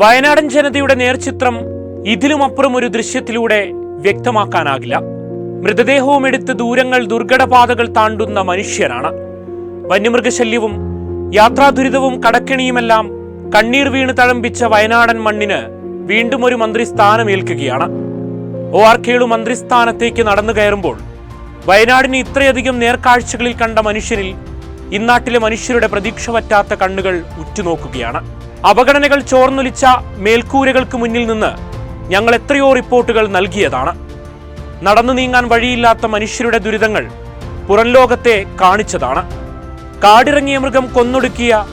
വയനാടൻ ജനതയുടെ നേർചിത്രം ഇതിലുമപ്പുറം ഒരു ദൃശ്യത്തിലൂടെ വ്യക്തമാക്കാനാകില്ല. മൃതദേഹവും എടുത്ത് ദൂരങ്ങൾ ദുർഘടപാതകൾ താണ്ടുന്ന മനുഷ്യരാണ് വന്യമൃഗശല്യവും യാത്രാദുരിതവും കടക്കെണിയുമെല്ലാം കണ്ണീർ വീണ് തഴമ്പിച്ച വയനാടൻ മണ്ണിന് വീണ്ടും ഒരു മന്ത്രി സ്ഥാനമേൽക്കുകയാണ് ഒ ആർ കേളു മന്ത്രിസ്ഥാനത്തേക്ക് നടന്നു കയറുമ്പോൾ വയനാടിന് ഇത്രയധികം നേർക്കാഴ്ചകളിൽ കണ്ട മനുഷ്യരിൽ ഇന്നാട്ടിലെ മനുഷ്യരുടെ പ്രതീക്ഷ പറ്റാത്ത കണ്ണുകൾ ഉറ്റുനോക്കുകയാണ്. അപഗണനകൾ ചോർന്നൊലിച്ച മേൽക്കൂരകൾക്ക് മുന്നിൽ നിന്ന് ഞങ്ങൾ എത്രയോ റിപ്പോർട്ടുകൾ നൽകിയതാണ്. നടന്നു നീങ്ങാൻ വഴിയില്ലാത്ത മനുഷ്യരുടെ ദുരിതങ്ങൾ പുറം ലോകത്തെ കാണിച്ചതാണ്. കാടിറങ്ങിയ മൃഗം കൊന്നൊടുക്കിയ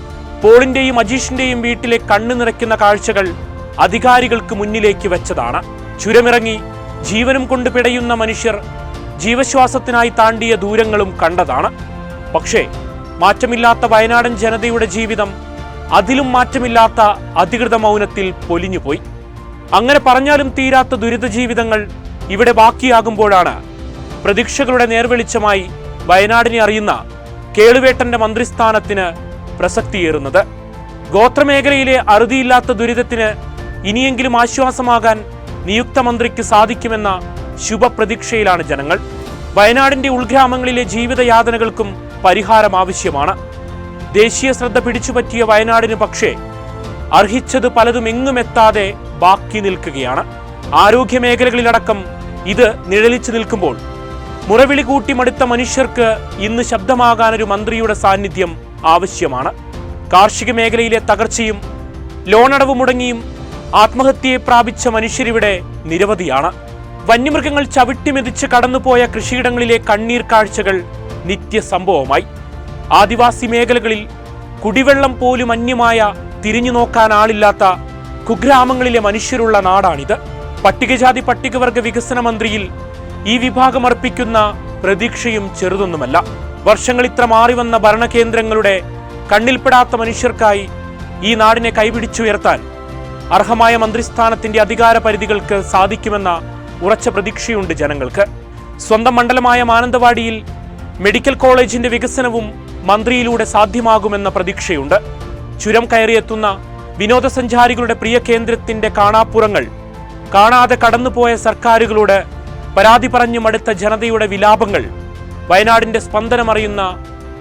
പോളിന്റെയും അജീഷിന്റെയും വീട്ടിലെ കണ്ണു നിറയ്ക്കുന്ന കാഴ്ചകൾ അധികാരികൾക്ക് മുന്നിലേക്ക് വെച്ചതാണ്. ചുരമിറങ്ങി ജീവനും കൊണ്ട് പിടയുന്ന മനുഷ്യർ ജീവശ്വാസത്തിനായി താണ്ടിയ ദൂരങ്ങളും കണ്ടതാണ്. പക്ഷേ മാറ്റമില്ലാത്ത വയനാടൻ ജനതയുടെ ജീവിതം അതിലും മാറ്റമില്ലാത്ത അധികൃത മൗനത്തിൽ പൊലിഞ്ഞുപോയി. അങ്ങനെ പറഞ്ഞാലും തീരാത്ത ദുരിത ജീവിതങ്ങൾ ഇവിടെ ബാക്കിയാകുമ്പോഴാണ് പ്രതീക്ഷകളുടെ നേർവെളിച്ചമായി വയനാടിനെ അറിയുന്ന കേളുവേട്ടന്റെ മന്ത്രിസ്ഥാനത്തിന് പ്രസക്തിയേറുന്നത്. ഗോത്രമേഖലയിലെ അറുതിയില്ലാത്ത ദുരിതത്തിന് ഇനിയെങ്കിലും ആശ്വാസമാകാൻ നിയുക്ത മന്ത്രിക്ക് സാധിക്കുമെന്ന ശുഭപ്രതീക്ഷയിലാണ് ജനങ്ങൾ. വയനാടിന്റെ ഉൾഗ്രാമങ്ങളിലെ ജീവിതയാതനകൾക്കും പരിഹാരം ആവശ്യമാണ്. ദേശീയ ശ്രദ്ധ പിടിച്ചുപറ്റിയ വയനാടിന് പക്ഷേ അർഹിച്ചത് പലതും എങ്ങും എത്താതെ ബാക്കി നിൽക്കുകയാണ്. ആരോഗ്യ മേഖലകളിലടക്കം ഇത് നിഴലിച്ചു നിൽക്കുമ്പോൾ മുറവിളി കൂട്ടി മടുത്ത മനുഷ്യർക്ക് ഇന്ന് ശബ്ദമാകാൻ ഒരു മന്ത്രിയുടെ സാന്നിധ്യം ആവശ്യമാണ്. കാർഷിക മേഖലയിലെ തകർച്ചയും ലോണടവ് മുടങ്ങിയും ആത്മഹത്യയെ പ്രാപിച്ച മനുഷ്യരിവിടെ നിരവധിയാണ്. വന്യമൃഗങ്ങൾ ചവിട്ടിമെതിച്ച് കടന്നുപോയ കൃഷിയിടങ്ങളിലെ കണ്ണീർ കാഴ്ചകൾ നിത്യസംഭവമായി. ആദിവാസി മേഖലകളിൽ കുടിവെള്ളം പോലും അന്യമായ തിരിഞ്ഞു നോക്കാൻ ആളില്ലാത്ത കുഗ്രാമങ്ങളിലെ മനുഷ്യരുള്ള നാടാണിത്. പട്ടികജാതി പട്ടികവർഗ വികസന മന്ത്രിയിൽ ഈ വിഭാഗം അർപ്പിക്കുന്ന പ്രതീക്ഷയും ചെറുതൊന്നുമല്ല. വർഷങ്ങൾ ഇത്ര മാറി വന്ന ഭരണകേന്ദ്രങ്ങളുടെ കണ്ണിൽപ്പെടാത്ത മനുഷ്യർക്കായി ഈ നാടിനെ കൈപിടിച്ചുയർത്താൻ അർഹമായ മന്ത്രിസ്ഥാനത്തിന്റെ അധികാര പരിധികൾക്ക് സാധിക്കുമെന്ന ഉറച്ച പ്രതീക്ഷയുണ്ട് ജനങ്ങൾക്ക്. സ്വന്തം മണ്ഡലമായ മാനന്തവാടിയിൽ മെഡിക്കൽ കോളേജിന്റെ വികസനവും മന്ത്രിയിലൂടെ സാധ്യമാകുമെന്ന പ്രതീക്ഷയുണ്ട്. ചുരം കയറിയെത്തുന്ന വിനോദസഞ്ചാരികളുടെ പ്രിയ കേന്ദ്രത്തിന്റെ കാണാപ്പുറങ്ങൾ കാണാതെ കടന്നുപോയ സർക്കാരുകളോട് പരാതി പറഞ്ഞു മടുത്ത ജനതയുടെ വിലാപങ്ങൾ വയനാടിന്റെ സ്പന്ദനമറിയുന്ന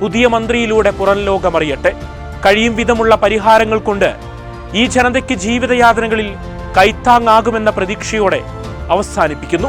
പുതിയ മന്ത്രിയിലൂടെ പുറം ലോകമറിയട്ടെ. കഴിയും വിധമുള്ള പരിഹാരങ്ങൾ കൊണ്ട് ഈ ജനതയ്ക്ക് ജീവിതയാതനകളിൽ കൈത്താങ്ങാകുമെന്ന പ്രതീക്ഷയോടെ അവസാനിപ്പിക്കുന്നു.